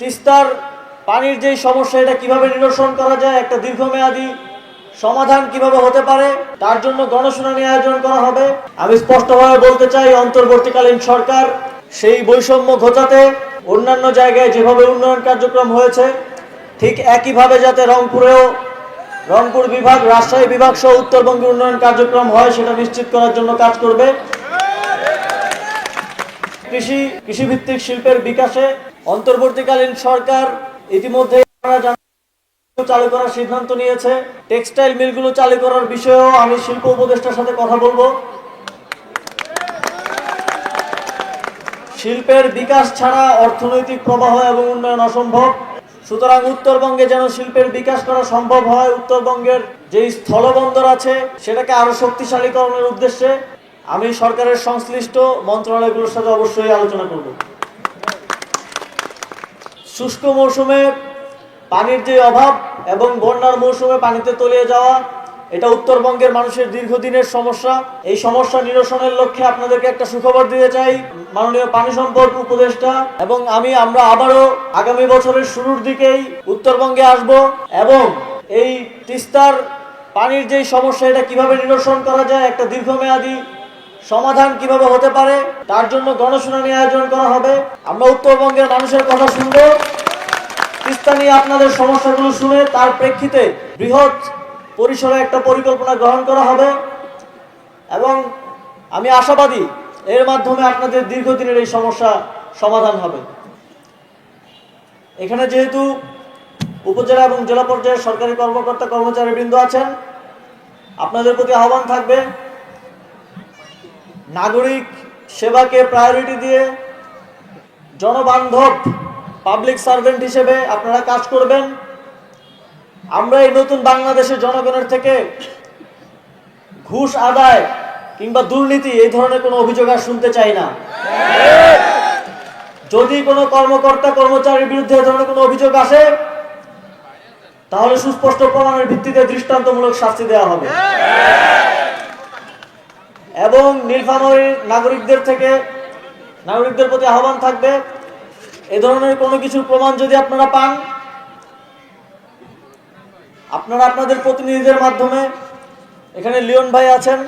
তিস্তার পানির যেই সমস্যা, এটা কীভাবে নিরসন করা যায়, একটা দীর্ঘমেয়াদী সমাধান কীভাবে হতে পারে, তার জন্য গণশুনানি আয়োজন করা হবে। আমি স্পষ্টভাবে বলতে চাই, অন্তর্বর্তীকালীন সরকার সেই বৈষম্য ঘটাতে অন্যান্য জায়গায় যেভাবে উন্নয়ন কার্যক্রম হয়েছে, ঠিক একইভাবে যাতে রংপুরেও রংপুর বিভাগ, রাজশাহী বিভাগ সহ উত্তরবঙ্গে উন্নয়ন কার্যক্রম হয়, সেটা নিশ্চিত করার জন্য কাজ করবে। কৃষি, কৃষিভিত্তিক শিল্পের বিকাশে অন্তর্বর্তীকালীন সরকার ইতিমধ্যে চালু করার সিদ্ধান্ত নিয়েছে। টেক্সটাইল মিলগুলো চালু করার বিষয়েও আমি শিল্প উপদেষ্টার সাথে কথা বলব। শিল্পের বিকাশ ছাড়া অর্থনৈতিক প্রবাহ এবং উন্নয়ন অসম্ভব। সুতরাং উত্তরবঙ্গে যেন শিল্পের বিকাশ করা সম্ভব হয়, উত্তরবঙ্গের যে স্থলবন্দর আছে, সেটাকে আরও শক্তিশালীকরণের উদ্দেশ্যে আমি সরকারের সংশ্লিষ্ট মন্ত্রণালয়গুলোর সাথে অবশ্যই আলোচনা করব। শুষ্ক মৌসুমে পানির যে অভাব এবং বন্যার মৌসুমে পানিতে তলিয়ে যাওয়া, এটা উত্তরবঙ্গের মানুষের দীর্ঘদিনের সমস্যা। এই সমস্যা নিরসনের লক্ষ্যে আপনাদেরকে একটা সুখবর দিতে চাই, মাননীয় পানি সম্পদ উপদেষ্টা। এবং আমি, আমরা আবারও আগামী বছরের শুরুর দিকেই উত্তরবঙ্গে আসব এবং এই তিস্তার পানির যেই সমস্যা, এটা কীভাবে নিরসন করা যায়, একটা দীর্ঘমেয়াদী সমাধান কীভাবে হতে পারে, তার জন্য গণশুনানি আয়োজন করা হবে। আমরা উত্তরবঙ্গের মানুষের কথা শুনব। তিস্তা আপনাদের সমস্যাগুলো শুনে তার প্রেক্ষিতে বৃহৎ পরিসরে একটা পরিকল্পনা গ্রহণ করা হবে। এবং আমি আশাবাদী এর মাধ্যমে আপনাদের দীর্ঘদিনের এই সমস্যা সমাধান হবে। এখানে যেহেতু উপজেলা এবং জেলা পর্যায়ের সরকারি কর্মকর্তা কর্মচারী বৃন্দ আছেন, আপনাদের প্রতি আহ্বান থাকবে নাগরিক সেবাকে প্রায়োরিটি দিয়ে জনবান্ধব পাবলিক সার্ভেন্ট হিসেবে আপনারা কাজ করবেন। আমরা এই নতুন বাংলাদেশের জনগণের থেকে ঘুষ আদায় কিংবা দুর্নীতি এই ধরনের কোনো অভিযোগ আর শুনতে চাই না। যদি কোনো কর্মকর্তা, কর্মচারীর বিরুদ্ধে এ ধরনের কোনো অভিযোগ আসে, তাহলে সুস্পষ্ট প্রমাণের ভিত্তিতে দৃষ্টান্তমূলক শাস্তি দেওয়া হবে। এবং নীলফামারীর নাগরিকদের থেকে নাগরিকদের প্রতি আহ্বান থাকবে। এ ধরনের কোনো কিছু প্রমাণ যদি আপনারা পান, আপনারা আপনাদের প্রতিনিধিদের মাধ্যমে, এখানে লিওন ভাই আছেন,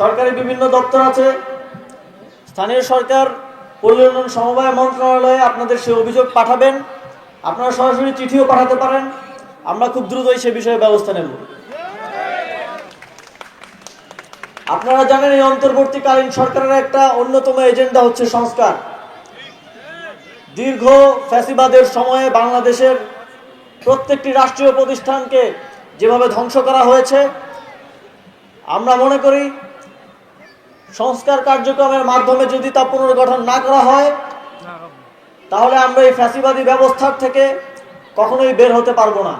সরকারি বিভিন্ন দপ্তর আছে, স্থানীয় সরকার উন্নয়ন সমবায় মন্ত্রণালয়ে আপনাদের সে অভিযোগ পাঠাবেন। আপনারা সরাসরি চিঠিও পাঠাতে পারেন। আমরা খুব দ্রুতই সে বিষয়ে ব্যবস্থা নেব। আপনারা জানেন এই অন্তর্বর্তীকালীন সরকারের একটা অন্যতম এজেন্ডা হচ্ছে সংস্কার। দীর্ঘ ফ্যাসিবাদের সময়ে বাংলাদেশের প্রত্যেকটি রাষ্ট্রীয় প্রতিষ্ঠানকে যেভাবে ধ্বংস করা হয়েছে, আমরা মনে করি সংস্কার কার্যক্রমের মাধ্যমে যদি তা পুনর্গঠন না করা হয়, তাহলে আমরা এই ফ্যাসিবাদী ব্যবস্থার থেকে কখনোই বের হতে পারব না।